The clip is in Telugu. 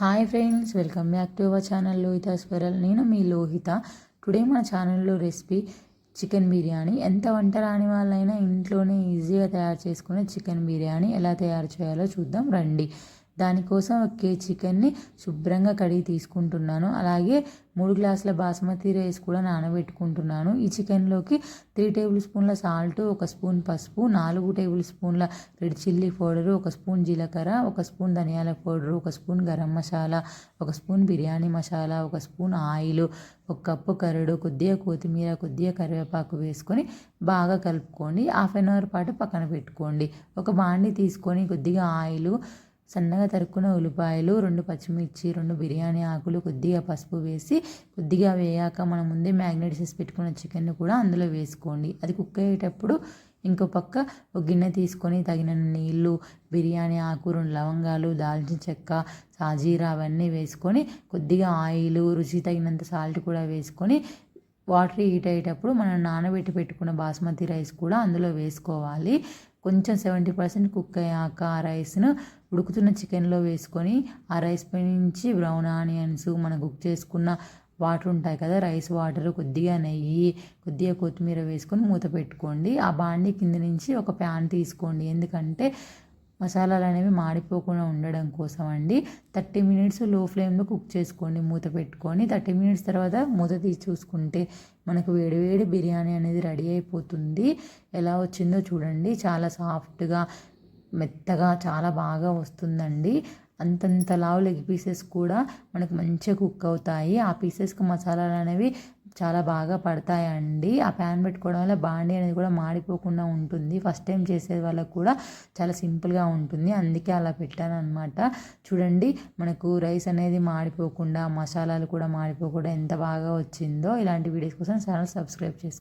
Hi friends welcome back to our channel Lohitha స్వరల్ నేను మీ లోహిత. టుడే మన ఛానల్లో రెసిపీ చికెన్ బిర్యానీ ఎంత వంట రాని వాళ్ళైనా ఇంట్లోనే ఈజీగా తయారు చేసుకునే చికెన్ బిర్యానీ ఎలా తయారు చేయాలో చూద్దాం. రండి. దానికోసం ఒక కేజీ చికెన్ని శుభ్రంగా కడిగి తీసుకుంటున్నాను. అలాగే మూడు గ్లాసుల బాస్మతి రైస్ కూడా నానబెట్టుకుంటున్నాను. ఈ చికెన్లోకి త్రీ టేబుల్ స్పూన్ల సాల్ట్ ఒక స్పూన్ పసుపు నాలుగు టేబుల్ స్పూన్ల రెడ్ చిల్లీ పౌడరు ఒక స్పూన్ జీలకర్ర ఒక స్పూన్ ధనియాల పౌడరు ఒక స్పూన్ గరం మసాలా ఒక స్పూన్ బిర్యానీ మసాలా ఒక స్పూన్ ఆయిల్ ఒక కప్పు కరడు కొద్దిగా కొత్తిమీర కొద్దిగా కరివేపాకు వేసుకొని బాగా కలుపుకోండి. హాఫ్ అన్ అవర్ పాటు పక్కన పెట్టుకోండి. ఒక బాండి తీసుకొని కొద్దిగా ఆయిల్ సన్నగా తరుక్కున్న ఉల్లిపాయలు రెండు పచ్చిమిర్చి రెండు బిర్యానీ ఆకులు కొద్దిగా పసుపు వేసి కొద్దిగా వేయాక మనం ముందే మ్యాగ్నేట్ చేసి పెట్టుకున్న చికెన్ కూడా అందులో వేసుకోండి. అది కుక్ అయ్యేటప్పుడు ఇంకో పక్క ఒక గిన్నె తీసుకొని తగిన నీళ్ళు బిర్యానీ ఆకు రెండు లవంగాలు దాల్చిన చెక్క సాజీరా అవన్నీ వేసుకొని కొద్దిగా ఆయిల్ రుచి తగినంత సాల్ట్ కూడా వేసుకొని వాటర్ హీట్ అయ్యేటప్పుడు మనం నానబెట్టి పెట్టుకున్న బాస్మతి రైస్ కూడా అందులో వేసుకోవాలి. కొంచెం సెవెంటీ పర్సెంట్ కుక్ అయ్యాక ఆ రైస్ను ఉడుకుతున్న చికెన్లో వేసుకొని ఆ రైస్ పై నుంచి బ్రౌన్ ఆనియన్స్ మనం కుక్ చేసుకున్న వాటర్ ఉంటాయి కదా రైస్ వాటర్ కొద్దిగా నెయ్యి కొద్దిగా కొత్తిమీర వేసుకొని మూత పెట్టుకోండి. ఆ బాండి కింద నుంచి ఒక ప్యాన్ తీసుకోండి. ఎందుకంటే మసాలాలు అనేవి మాడిపోకుండా ఉండడం కోసం అండి థర్టీ మినిట్స్లో ఫ్లేమ్లో కుక్ చేసుకోండి మూత పెట్టుకొని. థర్టీ మినిట్స్ తర్వాత మూత తీసి చూసుకుంటే మనకు వేడివేడి బిర్యానీ అనేది రెడీ అయిపోతుంది. ఎలా వచ్చిందో చూడండి. చాలా సాఫ్ట్గా మెత్తగా చాలా బాగా వస్తుందండి. అంతంత లావు లెగ్ పీసెస్ కూడా మనకు మంచిగా కుక్ అవుతాయి. ఆ పీసెస్కి మసాలాలు అనేవి చాలా బాగా పడతాయండి. ఆ ప్యాన్ పెట్టుకోవడం వల్ల బాండీ అనేది కూడా మాడిపోకుండా ఉంటుంది. ఫస్ట్ టైం చేసే వాళ్ళకు కూడా చాలా సింపుల్గా ఉంటుంది. అందుకే అలా పెట్టాను అనమాట చూడండి మనకు రైస్ అనేది మాడిపోకుండా మసాలాలు కూడా మాడిపోకుండా ఎంత బాగా వచ్చిందో. ఇలాంటి వీడియోస్ కోసం ఛానల్ సబ్స్క్రైబ్ చేసుకోండి